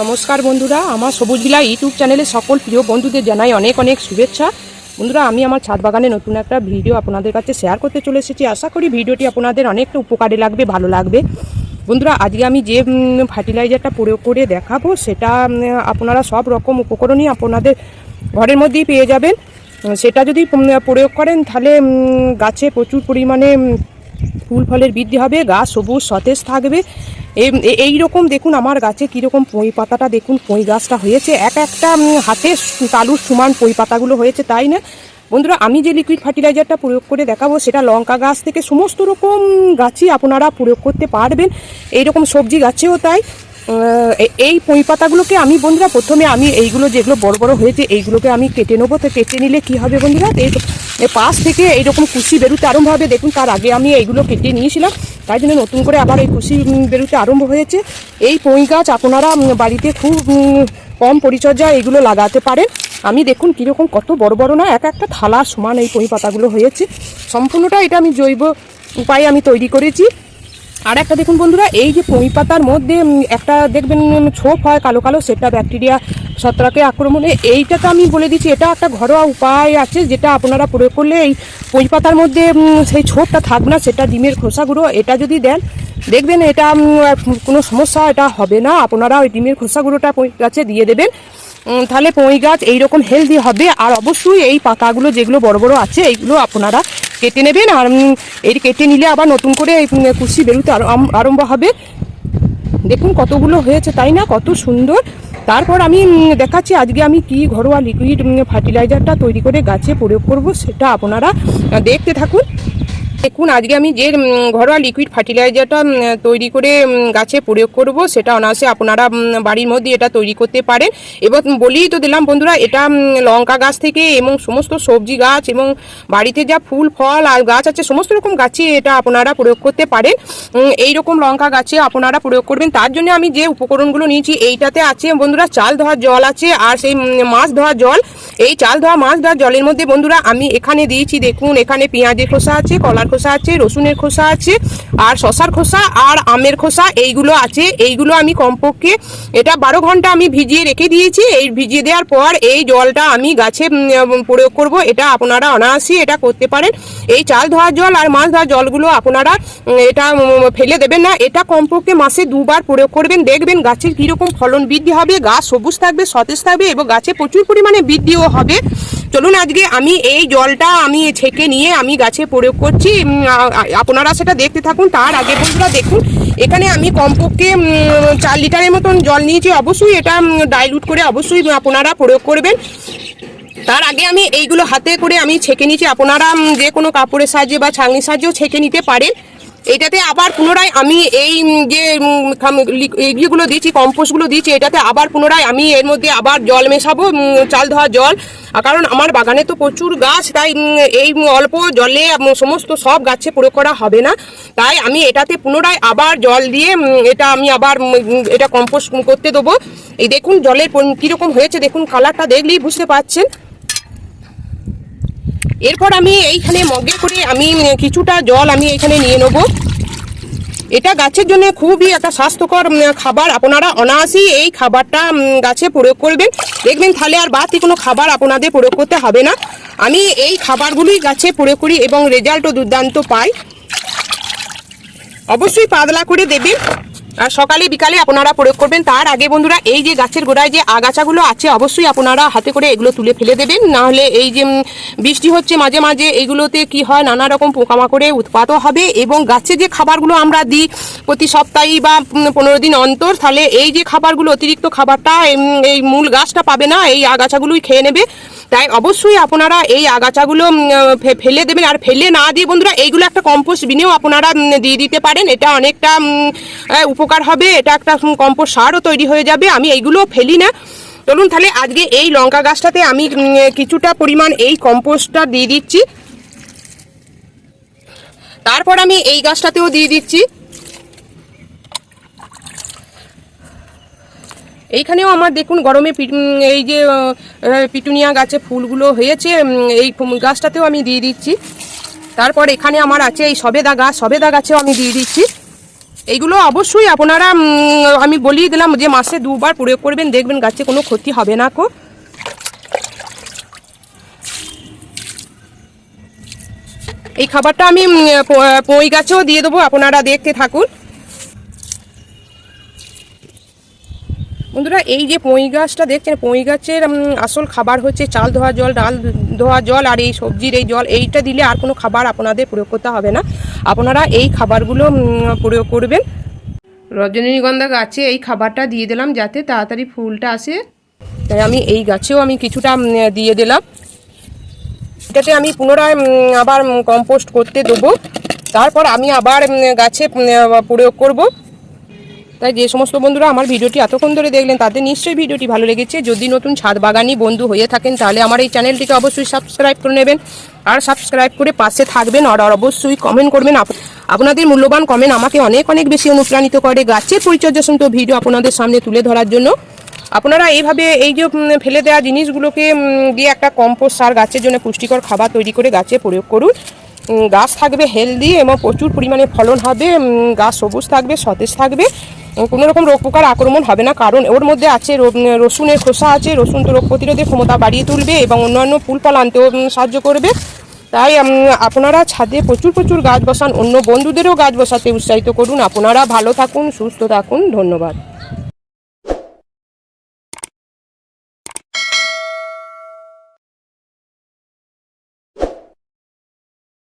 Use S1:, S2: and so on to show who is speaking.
S1: নমস্কার বন্ধুরা, আমার সবুজ বিলা ইউটিউব চ্যানেলে সকল প্রিয় বন্ধুদের জানাই অনেক অনেক শুভেচ্ছা। বন্ধুরা, আমি আমার ছাদ বাগানে নতুন একটা ভিডিও আপনাদের কাছে শেয়ার করতে চলে এসেছি। আশা করি ভিডিওটি আপনাদের অনেকটা উপকারে লাগবে, ভালো লাগবে। বন্ধুরা, আজকে আমি যে ফার্টিলাইজারটা প্রয়োগ করে দেখাবো, সেটা আপনারা সব রকম উপকরণই আপনাদের ঘরের মধ্যেই পেয়ে যাবেন। সেটা যদি প্রয়োগ করেন, তাহলে গাছে প্রচুর পরিমাণে ফুল ফলের বৃদ্ধি হবে গাছ সবুজ, সতেজ থাকবে। এই- রকম দেখুন আমার গাছে কীরকম পই পাতাটা, দেখুন পই গাছটা হয়েছে। এক একটা হাতে তালুর সমান পই পাতাগুলো হয়েছে, তাই না? বন্ধুরা, আমি যে লিকুইড ফার্টিলাইজারটা প্রয়োগ করে দেখাবো, সেটা লঙ্কা গাছ থেকে সমস্ত রকম গাছই আপনারা প্রয়োগ করতে পারবেন। এইরকম সবজি গাছেও তাই। এই পই পাতাগুলোকে আমি বন্ধুরা প্রথমে আমি এইগুলো যেগুলো বড় বড় হয়েছে এইগুলোকে আমি কেটে নেব। তো কেটে নিলে কি হবে বন্ধুরা? এই পাশ থেকে এইরকম কুশি বেরোতে আরম্ভ হবে। দেখুন, তার আগে আমি এইগুলো কেটে নিয়েছিলাম। তাই জন্য নতুন করে আবার এই কুশি বেরোতে আরম্ভ হয়েছে। এই পই গাছ আপনারা বাড়িতে খুব কম পরিচর্যা এগুলো লাগাতে পারেন। আমি দেখুন কীরকম কত বড় বড় না, এক একটা থালা সমান এই পই পাতাগুলো হয়েছে। সম্পূর্ণটা এটা আমি জৈব উপায়ে আমি তৈরি করেছি। আর একটা দেখুন বন্ধুরা, এই যে পই পাতার মধ্যে একটা দেখবেন ছোপ হয়, কালো কালো, সেটা ব্যাকটেরিয়া ছত্রাকে আক্রমণে। এইটা তো আমি বলে দিচ্ছি, এটা একটা ঘরোয়া উপায় আছে যেটা আপনারা প্রয়োগ করলে এই পই পাতার মধ্যে সেই ছোপটা থাকবে না, সেটা ডিমের খোসাগুলো এটা যদি দেন, দেখবেন এটা কোনো সমস্যা এটা হবে না, আপনারা ওই ডিমের খোসাগুলোটা পই গাছে দিয়ে দেবেন। তাহলে পই গাছ এইরকম হেলদি হবে, আর অবশ্যই এই পাতাগুলো যেগুলো বড় বড় আছে, এইগুলো আপনারা কেটে নেবেন আর এই কেটে নিলে আবার নতুন করে কুশি বেরোতে আরম্ভ হবে। দেখুন কতগুলো হয়েছে, তাই না? কত সুন্দর। তারপর আমি দেখাচ্ছি আজকে আমি কি ঘরোয়া লিকুইড ফার্টিলাইজারটা তৈরি করে গাছে প্রয়োগ করব, সেটা আপনারা দেখতে থাকুন। দেখুন, আজকে আমি যে ঘরোয়া লিকুইড ফার্টিলাইজারটা তৈরি করে গাছে প্রয়োগ করব, সেটা অনায়াসে আপনারা বাড়ির মধ্যে এটা তৈরি করতে পারেন। এবং বলেই তো দিলাম বন্ধুরা, এটা লঙ্কা গাছ থেকে এবং সমস্ত সবজি গাছ এবং বাড়িতে যা ফুল, ফল আর গাছ আছে, সমস্ত রকম গাছে এটা আপনারা প্রয়োগ করতে পারেন। এই রকম লঙ্কা গাছে আপনারা প্রয়োগ করবেন। তার জন্য আমি যে উপকরণগুলো নিয়েছি, এইটাতে আছে বন্ধুরা, চাল ধোয়ার জল আছে আর সেই মাছ ধোয়ার জল। এই চাল ধোয়া, মাছ ধোয়ার জলের মধ্যে বন্ধুরা, আমি এখানে দিয়েছি, দেখুন, এখানে পেঁয়াজের খোসা আছে, কলার খোসা আছে, রসুনের খোসা আছে, আর শশার খোসা আর আমের খোসা, এইগুলো আছে। এইগুলো আমি কমপক্ষে এটা বারো ঘণ্টা আমি ভিজিয়ে রেখে দিয়েছি। এই ভিজিয়ে দেওয়ার পর এই জলটা আমি গাছে প্রয়োগ করব। এটা আপনারা অনায়াসই এটা করতে পারেন। এই চাল ধোয়ার জল আর মাছ ধোয়ার জলগুলো আপনারা এটা ফেলে দেবেন না। এটা কমপক্ষে মাসে দুবার প্রয়োগ করবেন। দেখবেন গাছের কীরকম ফলন বৃদ্ধি হবে গাছ সবুজ থাকবে, সতেজ থাকবে এবং গাছে প্রচুর পরিমাণে বৃদ্ধিও হবে। চলুন আজকে আমি এই জলটা আমি ছেঁকে নিয়ে আমি গাছে প্রয়োগ করছি। আপনারা সেটা দেখতে থাকুন, তার আগে বন্ধুরা দেখুন। এখানে আমি কমপক্ষে চার লিটারের মতন জল নিয়েছি। অবশ্যই এটা ডাইলুট করে অবশ্যই আপনারা প্রয়োগ করবেন। তার আগে আমি এইগুলো হাতে করে আমি ছেঁকে নিয়েছি। আপনারা যে কোনো কাপড়ের সাহায্যে বা ছাঁকনির সাহায্যেও ছেঁকে নিতে পারেন। এটাতে আবার পুনরায় আমি এই যে উম, খাম- লি- এইগুলো দিয়েছি কম্পোস্টগুলো দিয়েছি এটাতে আবার পুনরায় আমি এর মধ্যে আবার জল মেশাবো চাল ধোয়া জল। কারণ আমার বাগানে তো প্রচুর গাছ তাই এই অল্প জলে সমস্ত সব গাছে প্রয়োগ করা হবে না। তাই আমি এটাতে পুনরায় আবার জল দিয়ে এটা আমি আবার এটা কম্পোস্ট করতে দেবো। এই দেখুন জলের কীরকম হয়েছে দেখুন কালারটা দেখলেই বুঝতে পারছেন। এরপর আমি এইখানে মগে করে আমি কিছুটা জল আমি এখানে নিয়ে নেব। এটা গাছের জন্য খুবই একটা স্বাস্থ্যকর খাবার। আপনারা অনায়াসই এই খাবারটা গাছে প্রয়োগ করবেন। দেখবেন তাহলে আর বাড়তি কোনো খাবার আপনাদের প্রয়োগ করতে হবে না। আমি এই খাবারগুলোই গাছে প্রয়োগ করি এবং রেজাল্টও দুর্দান্ত পাই। অবশ্যই পাতলা করে দেবেন। আর সকালে, বিকালে আপনারা প্রয়োগ করবেন। তার আগে বন্ধুরা, এই যে গাছের গোড়ায় যে আগাছাগুলো আছে, অবশ্যই আপনারা হাতে করে এগুলো তুলে ফেলে দেবেন। নাহলে এই যে বৃষ্টি হচ্ছে মাঝে মাঝে এইগুলোতে কি হয়, নানা রকম পোকামাকড়ে উৎপাতও হবে এবং গাছে যে খাবারগুলো আমরা দিই প্রতি সপ্তাহে বা পনেরো দিন অন্তর, তাহলে এই যে খাবারগুলো, অতিরিক্ত খাবারটা এই মূল গাছটা পাবে না, এই আগাছাগুলোই খেয়ে নেবে। তাই অবশ্যই আপনারা এই আগাছাগুলো ফেলে দেবেন। আর ফেলে না দিয়ে বন্ধুরা, এইগুলো একটা কম্পোস্ট বিনেও আপনারা দিয়ে দিতে পারেন। এটা অনেকটা উপকার হবে। এটা একটা কম্পোস্ট সারও তৈরি হয়ে যাবে। আমি এইগুলো ফেলি না। চলুন তাহলে আজকে এই লঙ্কা গাছটাতে আমি কিছুটা পরিমাণ এই কম্পোস্টটা দিয়ে দিচ্ছি। তারপর আমি এই গাছটাতেও দিয়ে দিচ্ছি। এইখানেও আমার দেখুন গরমে এই যে পিটুনিয়া গাছে ফুলগুলো হয়েছে এই গাছটাতেও আমি দিয়ে দিচ্ছি। তারপর এখানে আমার আছে এই সবেদা গাছ, সবেদা গাছেও আমি দিয়ে দিচ্ছি। এইগুলো অবশ্যই আপনারা আমি বলিয়ে দিলাম যে মাসে দুবার প্রয়োগ করবেন, দেখবেন গাছে কোনো ক্ষতি হবে না কো। এই খাবারটা আমি পই গাছেও দিয়ে দেবো, আপনারা দেখতে থাকুন। বন্ধুরা, এই যে পই গাছটা দেখছেন, পই গাছের আসল খাবার হচ্ছে চাল, ধোয়া জল, ডাল, ধোয়া জল আর এই সবজির এই জল, এইটা দিলে আর কোনো খাবার আপনাদের প্রয়োগ করতে হবে না। আপনারা এই খাবারগুলো প্রয়োগ করবেন। রজনীগন্ধা গাছে এই খাবারটা দিয়ে দিলাম যাতে তাড়াতাড়ি ফুলটা আসে। তাই আমি এই গাছেও আমি কিছুটা দিয়ে দিলাম। এটাতে আমি পুনরায় আবার কম্পোস্ট করতে দেবো। তারপর আমি আবার গাছে প্রয়োগ করব। তাই যে সমস্ত বন্ধুরা আমার ভিডিওটি এতক্ষণ ধরে দেখলেন, তাদের নিশ্চয়ই ভিডিওটি ভালো লেগেছে। যদি নতুন ছাদ বাগানি বন্ধু হয়ে থাকেন, তাহলে আমার এই চ্যানেলটিকে অবশ্যই সাবস্ক্রাইব করে নেবেন আর সাবস্ক্রাইব করে পাশে থাকবেন আর অবশ্যই কমেন্ট করবেন। আপ- আপনাদের মূল্যবান কমেন্ট আমাকে অনেক অনেক বেশি অনুপ্রাণিত করে। গাছের পরিচর্যা সন্ত ভিডিও আপনাদের সামনে তুলে ধরার জন্য। আপনারা এইভাবে এই যে ফেলে দেওয়া জিনিসগুলোকে দিয়ে একটা কম্পোস্ট সার গাছের জন্য পুষ্টিকর খাবার তৈরি করে গাছে প্রয়োগ করুন। গাছ থাকবে হেলদি এবং প্রচুর পরিমাণে ফলন হবে। গাছ সবুজ থাকবে, সতেজ থাকবে। কোনো রকম রোগ পোকার আক্রমণ হবে না। কারণ ওর মধ্যে আছে রসুনের খোসা আছে, রসুন তো রোগ প্রতিরোধের ক্ষমতা বাড়িয়ে তুলবে এবং অন্যান্য ফুল ফল আনতেও সাহায্য করবে। তাই আপনারা ছাদে প্রচুর প্রচুর গাছ বসান, অন্য বন্ধুদেরও গাছ বসাতে উৎসাহিত করুন। আপনারা ভালো থাকুন, সুস্থ থাকুন। ধন্যবাদ।